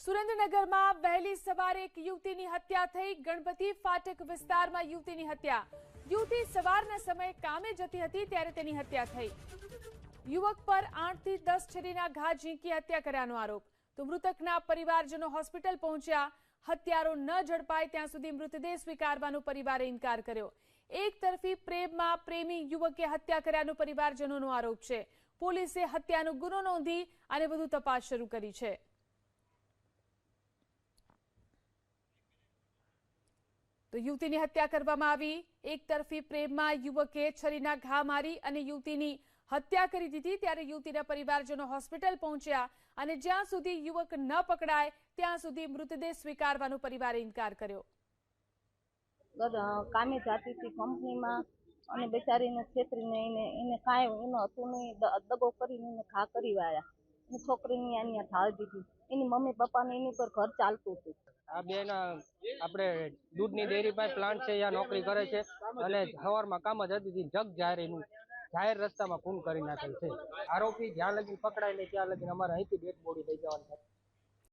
સુરેન્દ્રનગરમાં વહેલી સવારે એક યુવતીની હત્યા થઈ. ગણપતિ ફાટક વિસ્તારમાં યુવતીની હત્યા. યુવતી સવારના સમયે કામે જતી હતી, ત્યારે તેની હત્યા થઈ. યુવક પર આઠથી દસ છરીના ઘા ઝીંકી હત્યા કર્યાનો આરોપ. તો મૃતકના પરિવારજનો હોસ્પિટલ પહોંચ્યા. હત્યારો ન ઝડપાય, ત્યાં સુધી મૃતદેહ સ્વીકારવાનો પરિવારે ઇનકાર કર્યો. એક તરફી પ્રેમમાં પ્રેમી યુવકે હત્યા કર્યાનો પરિવારજનોનો આરોપ છે. પોલીસે હત્યાનો ગુનો નોંધી અને વધુ તપાસ શરૂ કરી છે. તો યુવતીની હત્યા કરવામાં આવી. એક તરફી પ્રેમમાં યુવકે છરીના ઘા મારી અને યુવતીની હત્યા કરી દીધી. ત્યારે યુવતીના પરિવારજનો હોસ્પિટલ પહોંચ્યા અને જ્યાં સુધી યુવક ન પકડાય, ત્યાં સુધી મૃતદેહ સ્વીકારવાનો પરિવારે ઇનકાર કર્યો. કામે જાતી હતી કંપનીમાં અને બેચારીને છેતરીને એને એને કાંઈ એનો હતું નહીં. દગો કરીને એને ઘા કરી વાળ્યા. છોકરીની આની ઢાળ દીધી. એની મમ્મી પપ્પાને એની પર ઘર ચાલતું હતું. આ બેન આપણે દૂધની ડેરી પાસે પ્લાન્ટ છે ત્યાં નોકરી કરે છે અને સવારમાં કામ જ હતી, જગ જાહેર એનું જાહેર રસ્તામાં ખૂન કરી નાખેલ છે. આરોપી જ્યાં લગી પકડાય ને ત્યાં લગી અમારે અહીંથી ડેડ બોડી લઈ જવાની